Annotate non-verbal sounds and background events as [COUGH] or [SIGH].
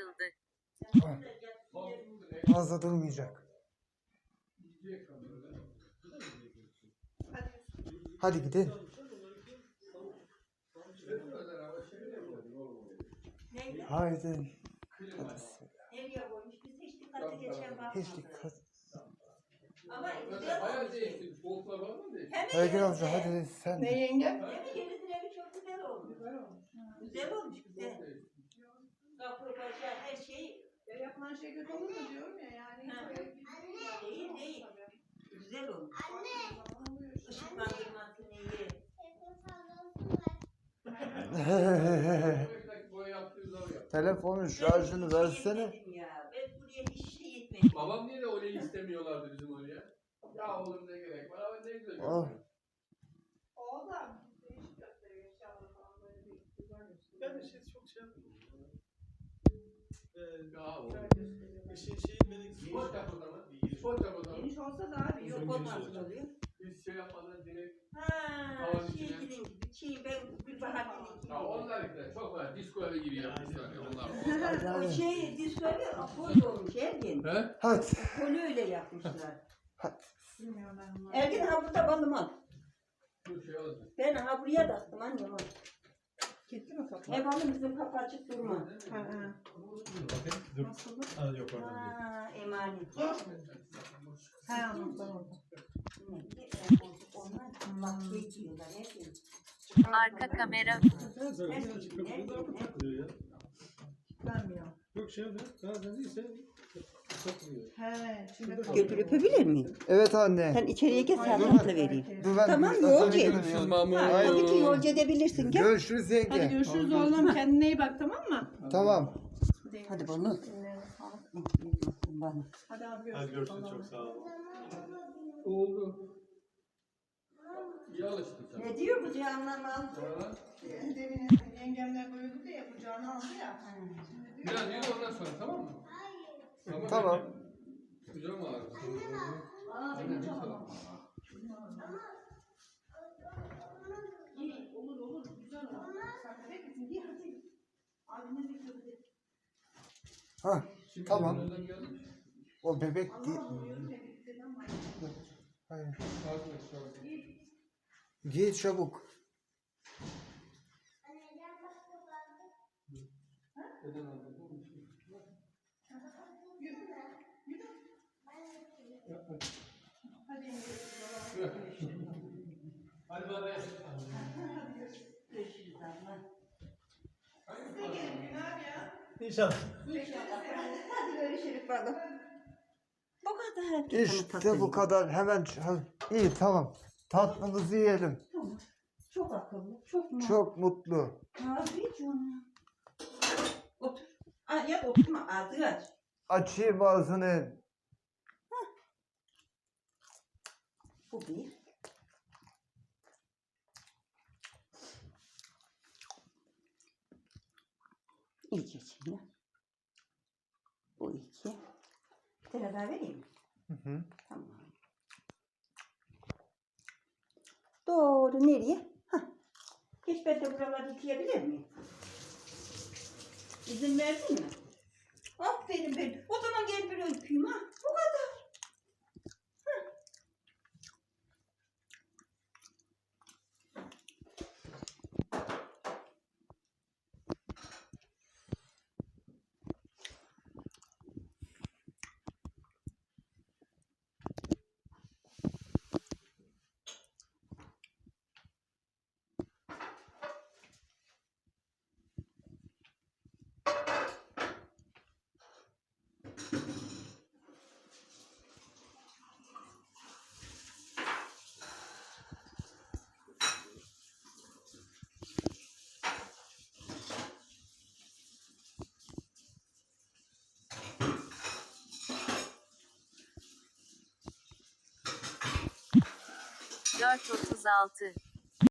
kapatıldı. Fazla durmayacak. Hadi gidelim. Neyle? Haydi. Biz hiç dikkat. Ama yerinde. amca hadi sen. Ne yenge? Hemen yerimizin evi çok güzel olmuş. Güzel olmuş güzel. Kapı her şey Ya yapılan şey kötü olur mu diyorum ya yani. Ha. değil değil. Güzel olmuş. Anne. Işıklandırması. Buradaki boya yaptığı zaman yap. Telefonun şarjını versene. Ya. Ben buraya hiç şey yetmedim. Babam niye de orayı istemiyorlardı bizim oraya? Ya oğlum ne gerek var ama ne güzel Oh. yapıyor. O da değişik gösteriyor eşyaları falan böyle bir güzel gösteriyor. Ben de şey. Gösteriyor. işin şeyi benim Spor o zaman. Spor. Geniş olsa daha iyi. Yok o nasıl oluyor? Biz şey yapmadan direkt. Ha, şey gidin gibi. Şey ben Gülbahar gidin gibi. Ya onlar işte çok var. Disco evi gibi yapmışlar ya onlar. [LAUGHS] Hadi O şey diskoyu apol olmuş Ergin. He? Hadi. Apolü öyle yapmışlar. Bunu. Ergin ha burada balım al. Bu şey olacak. Ben ha buraya da attım annem al. Gitti mi kapı? Ev alın bizim kapı açık durma. Ha ha. Dur. Nasıldı? Ha yok orada değil. Ha emanet. Ha orada. Onlar diyorlar Ergin. Arka kamera Sen. Açık takılıyor ya. Vermiyor. Yok şey yapıyor. Bazen değilse He. Şimdi Götür öpebilir miyim? Evet anne. Sen içeriye gel sen tatlı vereyim. Dur ben Tamam, bir- yolcu. Hadi gidelim Görüşürüz. Mahmut. Ha, tabii ki yolcu edebilirsin gel. Görüşürüz yenge. Hadi görüşürüz oğlum. Kendine iyi bak tamam mı? Tamam. Hadi bana. Ellerine sağlık. Bana. Hadi abi görüşürüz. Hadi görüşürüz çok sağ ol. Oldu. İyi alıştık sen. Ne diyor bu canlanma? Sonra emanet. Demin yengemler buyurdu ya kucağına aldı ya. Biraz yürü ondan sonra tamam mı? Tamam. Güzel mi ağrı? Aa benim çalamam. İyi olur olur güzel olur. Sen bebek misin? İyi hadi. Abine dikkat et. Ha, Tamam. o bebek değil. Hayır. Giy çabuk. Neden aldın? Yürü. Yürü. Hadi yenge. Hadi bana. Görüşürüz abla. Size gelin gün abi İnşallah. Hadi görüşürüz bana. Bu kadar. İşte bu kadar. Hemen iyi tamam. Tatlımızı yiyelim. Çok akıllı. Çok mu? Çok mutlu. Abi canım. Otur. Aa, ya oturma ağzı aç. Açayım ağzını. Bu bir. İyice içine. Bu iki. Bir tane daha vereyim mi? Hı hı. Tamam. Doğru nereye? Hah. Hiç ben de buraları yıkayabilir miyim? İzin verdin mi? Aferin ben. O zaman 436